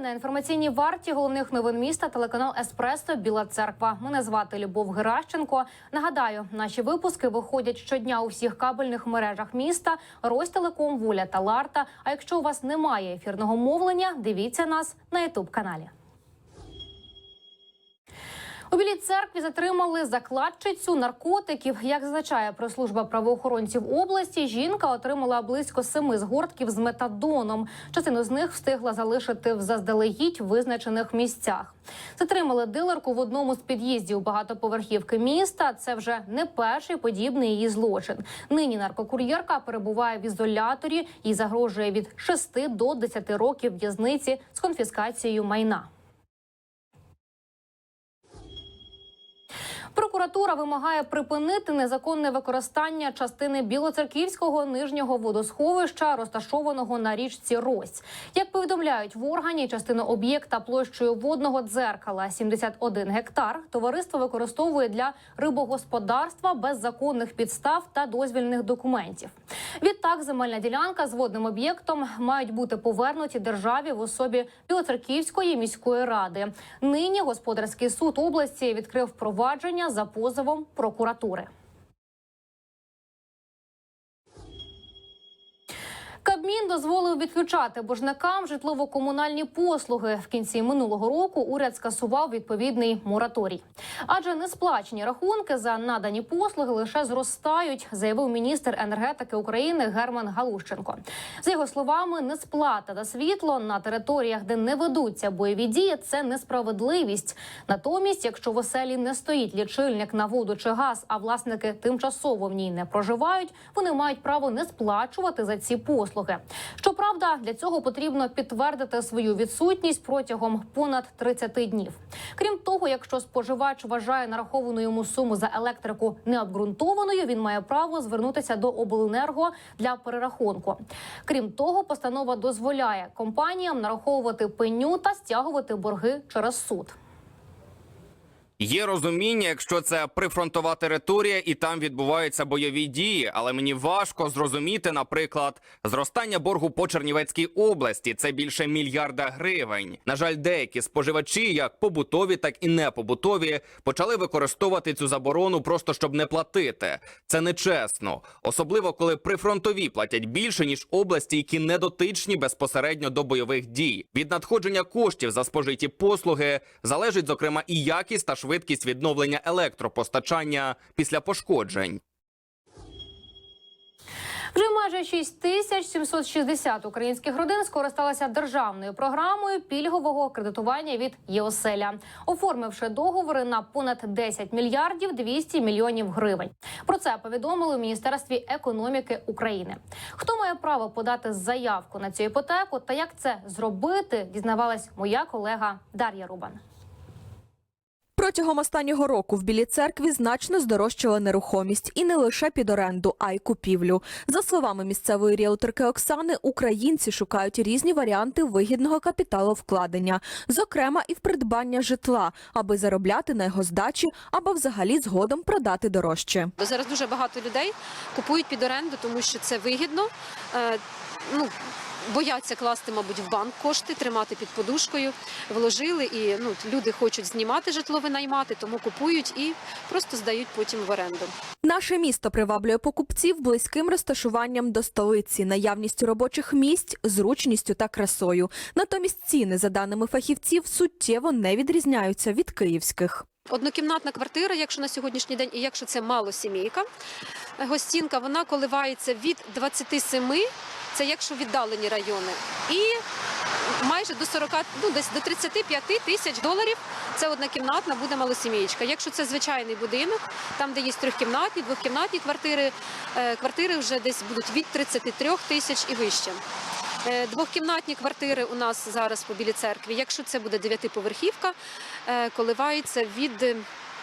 На інформаційній варті головних новин міста. Телеканал Еспресо Біла Церква. Мене звати Любов Геращенко. Нагадаю, наші випуски виходять щодня у всіх кабельних мережах міста. Ростелеком, Вуля та Ларта. А якщо у вас немає ефірного мовлення, дивіться нас на Ютуб каналі. У білій церкві затримали закладчицю наркотиків. Як зазначає прес-служба правоохоронців області, жінка отримала близько семи згортків з метадоном. Частину з них встигла залишити в заздалегідь визначених місцях. Затримали дилерку в одному з під'їздів багатоповерхівки міста. Це вже не перший подібний її злочин. Нині наркокур'єрка перебуває в ізоляторі і загрожує від 6 до 10 років в'язниці з конфіскацією майна. Прокуратура вимагає припинити незаконне використання частини білоцерківського нижнього водосховища, розташованого на річці Рось. Як повідомляють в органі, частину об'єкта площею водного дзеркала 71 гектар. Товариство використовує для рибогосподарства без законних підстав та дозвільних документів. Відтак, земельна ділянка з водним об'єктом мають бути повернуті державі в особі Білоцерківської міської ради. Нині господарський суд області відкрив провадження за позовом прокуратури. Кабмін дозволив відключати боржникам житлово-комунальні послуги. В кінці минулого року уряд скасував відповідний мораторій. Адже несплачені рахунки за надані послуги лише зростають, заявив міністр енергетики України Герман Галущенко. За його словами, несплата за світло на територіях, де не ведуться бойові дії, це несправедливість. Натомість, якщо в оселі не стоїть лічильник на воду чи газ, а власники тимчасово в ній не проживають, вони мають право не сплачувати за ці послуги. Щоправда, для цього потрібно підтвердити свою відсутність протягом понад 30 днів. Крім того, якщо споживач вважає нараховану йому суму за електрику необґрунтованою, він має право звернутися до обленерго для перерахунку. Крім того, постанова дозволяє компаніям нараховувати пеню та стягувати борги через суд. Є розуміння, якщо це прифронтова територія і там відбуваються бойові дії, але мені важко зрозуміти, наприклад, зростання боргу по Чернівецькій області це більше мільярда гривень. На жаль, деякі споживачі, як побутові, так і непобутові, почали використовувати цю заборону просто щоб не платити. Це нечесно, особливо коли прифронтові платять більше ніж області, які не дотичні безпосередньо до бойових дій. Від надходження коштів за спожиті послуги залежить зокрема і якість та швидкість відновлення електропостачання після пошкоджень. Вже майже 6 тисяч 760 українських родин скористалися державною програмою пільгового кредитування від ЄОСЕЛЯ, оформивши договори на понад 10 мільярдів 200 мільйонів гривень. Про це повідомили у міністерстві економіки України. Хто має право подати заявку на цю іпотеку та як це зробити, дізнавалась моя колега Дар'я Рубан. Протягом останнього року в Білій церкві значно здорожчала нерухомість і не лише під оренду, а й купівлю. За словами місцевої ріелторки Оксани, українці шукають різні варіанти вигідного капіталовкладення, зокрема і в придбання житла, аби заробляти на його здачі або взагалі згодом продати дорожче. Зараз дуже багато людей купують під оренду, тому що це вигідно. Е, ну, бояться класти, мабуть, в банк кошти, тримати під подушкою. Вложили і ну, люди хочуть знімати житло, винаймати, тому купують і просто здають потім в оренду. Наше місто приваблює покупців близьким розташуванням до столиці, наявністю робочих місць, зручністю та красою. Натомість ціни, за даними фахівців, суттєво не відрізняються від київських. Однокімнатна квартира, якщо на сьогоднішній день, і якщо це малосімейка, гостінка, вона коливається від 27, це якщо віддалені райони, і майже до 40, ну десь до 35 тисяч доларів. Це однокімнатна буде малосімієчка. Якщо це звичайний будинок, там де є трьохкімнатні, двохкімнатні квартири, е, квартири вже десь будуть від 33 тисяч і вище. Е, Двохкімнатні квартири у нас зараз по білій церкві. Якщо це буде дев'ятиповерхівка, е, коливається від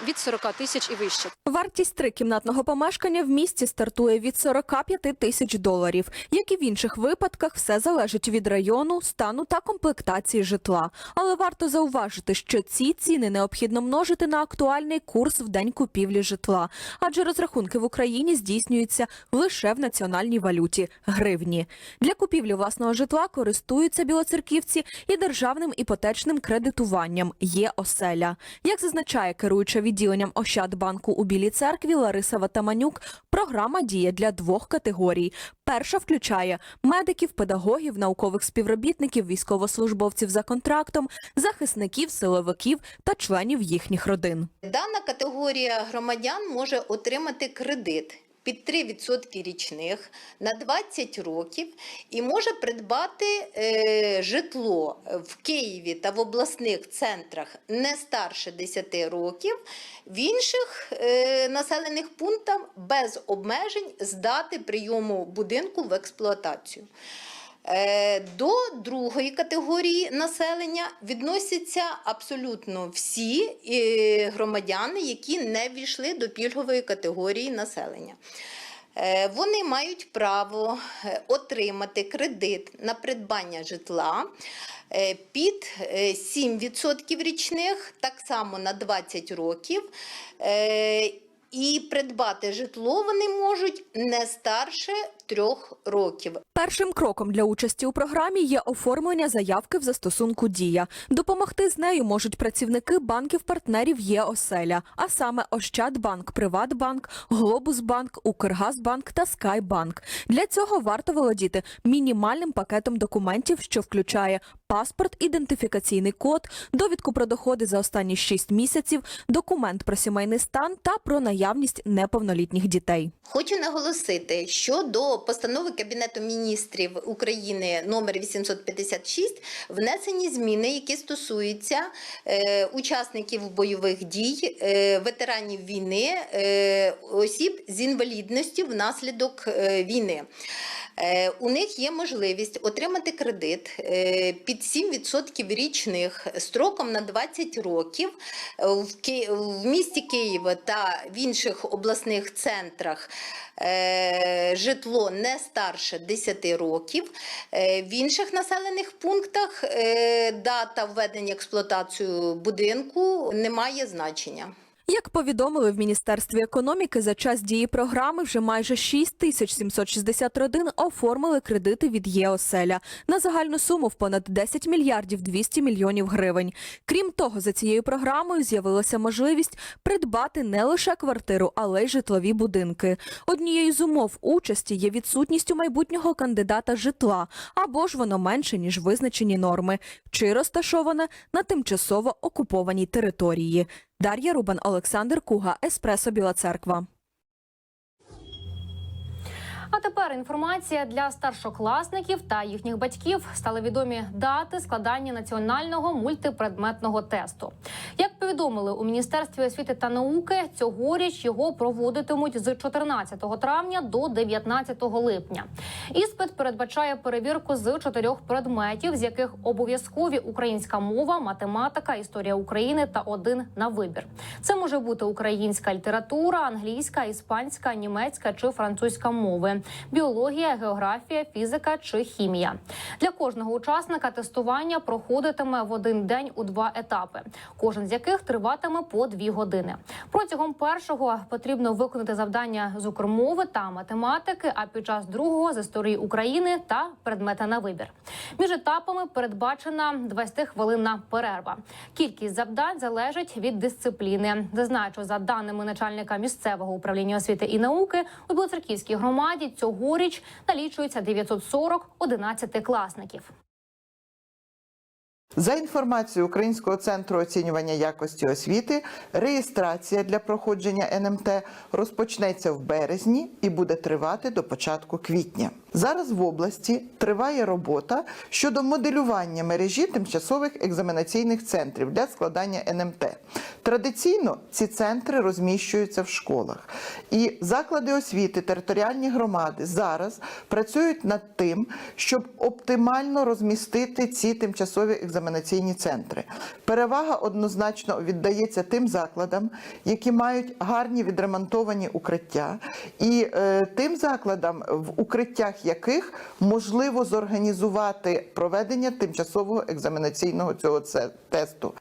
від 40 тисяч і вище. Вартість трикімнатного помешкання в місті стартує від 45 тисяч доларів. Як і в інших випадках, все залежить від району, стану та комплектації житла. Але варто зауважити, що ці ціни необхідно множити на актуальний курс в день купівлі житла, адже розрахунки в Україні здійснюються лише в національній валюті гривні. Для купівлі власного житла користуються білоцерківці і державним іпотечним кредитуванням є оселя. Як зазначає керуюча відділенням Ощадбанку у Білій церкві Лариса Ватаманюк, програма діє для двох категорій. Перша включає медиків, педагогів, наукових співробітників, військовослужбовців за контрактом, захисників, силовиків та членів їхніх родин. Дана категорія громадян може отримати кредит під 3% річних на 20 років і може придбати е, житло в Києві та в обласних центрах не старше 10 років, в інших е, населених пунктах без обмежень здати прийому будинку в експлуатацію. Е, До другої категорії населення відносяться абсолютно всі е, громадяни, які не ввійшли до пільгової категорії населення. Е, Вони мають право отримати кредит на придбання житла під е, 7% річних, так само на 20 років. І придбати житло вони можуть не старше трьох років. Першим кроком для участі у програмі є оформлення заявки в застосунку Дія. Допомогти з нею можуть працівники банків-партнерів є оселя, а саме Ощадбанк, Приватбанк, Глобусбанк, Укргазбанк та Скайбанк. Для цього варто володіти мінімальним пакетом документів, що включає паспорт, ідентифікаційний код, довідку про доходи за останні 6 місяців, документ про сімейний стан та про наявність неповнолітніх дітей. Хочу наголосити, що до постанови Кабінету міністрів України номер 856 внесені зміни, які стосуються е, учасників бойових дій, е, ветеранів війни, е, осіб з інвалідністю внаслідок війни. У них є можливість отримати кредит під 7% річних строком на 20 років в місті Києва та в інших обласних центрах житло не старше 10 років. Е, В інших населених пунктах е, дата введення в експлуатацію будинку не має значення. Як повідомили в Міністерстві економіки, за час дії програми вже майже 6760 родин оформили кредити від ЄОСЕЛЯ на загальну суму в понад 10 мільярдів 200 мільйонів гривень. Крім того, за цією програмою з'явилася можливість придбати не лише квартиру, але й житлові будинки. Однією з умов участі є відсутність у майбутнього кандидата житла або ж воно менше ніж визначені норми, чи розташоване на тимчасово окупованій території. Дар'я Рубан, Олександр Куга, Еспресо Біла Церква. А тепер інформація для старшокласників та їхніх батьків стали відомі дати складання національного мультипредметного тесту. Як повідомили у міністерстві освіти та науки, цьогоріч його проводитимуть з 14 травня до 19 липня. Іспит передбачає перевірку з чотирьох предметів, з яких обов'язкові українська мова, математика, історія України та один на вибір. Це може бути українська література, англійська, іспанська, німецька чи французька мови, біологія, географія, фізика чи хімія. Для кожного учасника тестування проходитиме в один день у два етапи, кожен з яких триватиме по дві години. Протягом першого потрібно виконати завдання з укрмови та математики, а під час другого з історії України та предмета на вибір. Між етапами передбачена 20-хвилинна перерва. Кількість завдань залежить від дисципліни. Зазначу, за даними начальника місцевого управління освіти і науки у Білоцерківській громаді цьогоріч налічується 940 одинадцятикласників. За інформацією Українського центру оцінювання якості освіти, реєстрація для проходження НМТ розпочнеться в березні і буде тривати до початку квітня. Зараз в області триває робота щодо моделювання мережі тимчасових екзаменаційних центрів для складання НМТ. Традиційно ці центри розміщуються в школах. І заклади освіти, територіальні громади зараз працюють над тим, щоб оптимально розмістити ці тимчасові екзаменаційні центри. Перевага однозначно віддається тим закладам, які мають гарні відремонтовані укриття, і е, тим закладам, в укриттях яких можливо зорганізувати проведення тимчасового екзаменаційного цього тесту.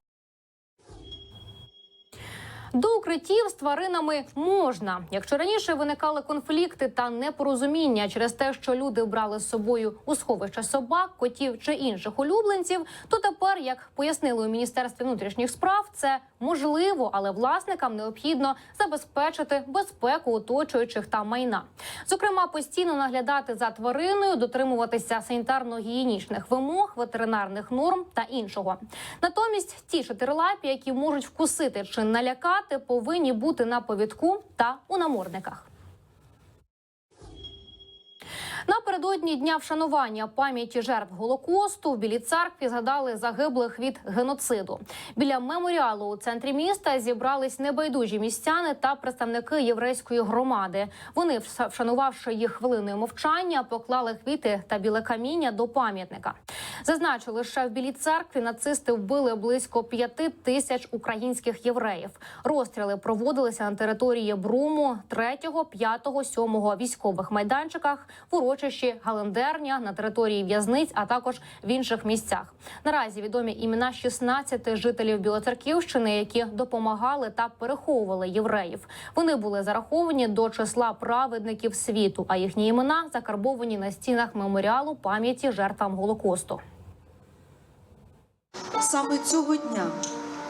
До укриттів з тваринами можна. Якщо раніше виникали конфлікти та непорозуміння через те, що люди брали з собою у сховище собак, котів чи інших улюбленців, то тепер, як пояснили у міністерстві внутрішніх справ, це можливо, але власникам необхідно забезпечити безпеку оточуючих та майна. Зокрема, постійно наглядати за твариною, дотримуватися санітарно-гігієнічних вимог, ветеринарних норм та іншого. Натомість ті чотирилапі, які можуть вкусити чи налякати, повинні бути на повідку та у намордниках. Напередодні дня вшанування пам'яті жертв голокосту в Білій церкві згадали загиблих від геноциду. Біля меморіалу у центрі міста зібрались небайдужі містяни та представники єврейської громади. Вони, вшанувавши їх хвилиною мовчання, поклали квіти та біле каміння до пам'ятника. Зазначу, лише в Білій церкві нацисти вбили близько п'яти тисяч українських євреїв. Розстріли проводилися на території Бруму 3, 5, 7 військових майданчиках, в урочищі Галендерня на території в'язниць, а також в інших місцях. Наразі відомі імена 16 жителів Білоцерківщини, які допомагали та переховували євреїв. Вони були зараховані до числа праведників світу, а їхні імена закарбовані на стінах меморіалу пам'яті жертвам голокосту. Саме цього дня,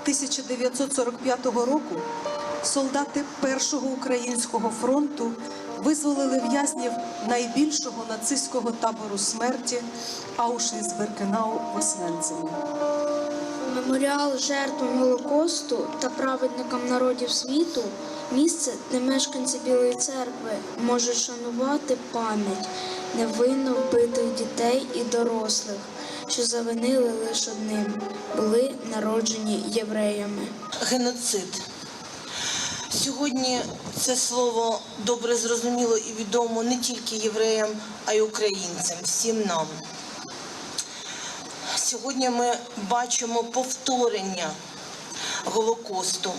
1945 року, солдати Першого українського фронту визволили в'язнів найбільшого нацистського табору смерті Аушвіц-Беркенау в Освенцимі. Меморіал жертвам Голокосту та праведникам народів світу місце, де мешканці Білої церкви можуть шанувати пам'ять невинно вбитих дітей і дорослих, що завинили лише одним, були народжені євреями. геноцид. Сьогодні це слово добре зрозуміло і відомо не тільки євреям, а й українцям, всім нам. Сьогодні ми бачимо повторення Голокосту.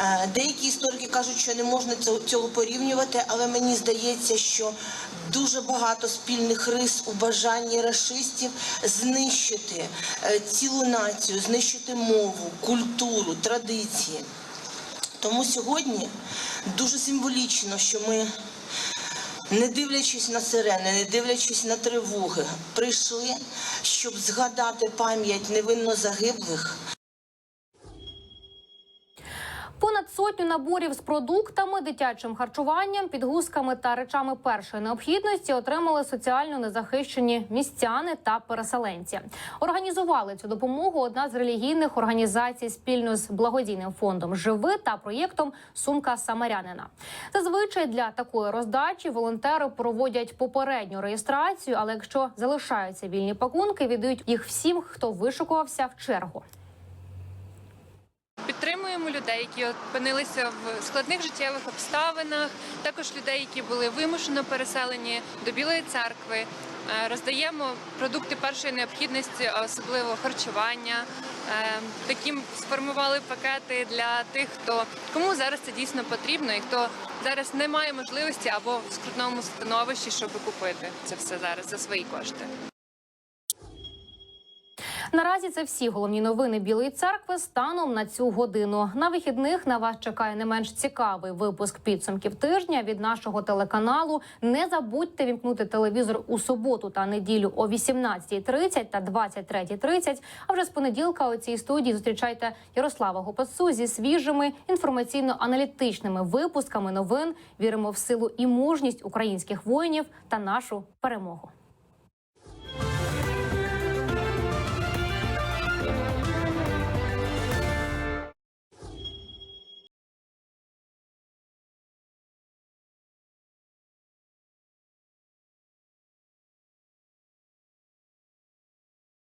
Е, Деякі історики кажуть, що не можна цього- порівнювати, але мені здається, що дуже багато спільних рис у бажанні рашистів знищити е, цілу націю, знищити мову, культуру, традиції. Тому сьогодні дуже символічно, що ми, не дивлячись на сирени, не дивлячись на тривоги, прийшли, щоб згадати пам'ять невинно загиблих, сотню наборів з продуктами, дитячим харчуванням, підгузками та речами першої необхідності отримали соціально незахищені містяни та переселенці. Організували цю допомогу одна з релігійних організацій спільно з благодійним фондом Живи та проєктом Сумка Самарянина. Зазвичай для такої роздачі волонтери проводять попередню реєстрацію, але якщо залишаються вільні пакунки, віддають їх всім, хто вишукувався в чергу. Підтримуємо людей, які опинилися в складних життєвих обставинах, також людей, які були вимушено переселені до Білої церкви. Е, Роздаємо продукти першої необхідності, особливо харчування. Е, Таким сформували пакети для тих, хто кому зараз це дійсно потрібно, і хто зараз не має можливості або в скрутному становищі, щоб купити це все зараз за свої кошти. Наразі це всі головні новини Білої церкви станом на цю годину. На вихідних на вас чекає не менш цікавий випуск підсумків тижня від нашого телеканалу. Не забудьте вімкнути телевізор у суботу та неділю о 18.30 та 23.30. А вже з понеділка у цій студії зустрічайте Ярослава Гопасу зі свіжими інформаційно-аналітичними випусками новин. Віримо в силу і мужність українських воїнів та нашу перемогу.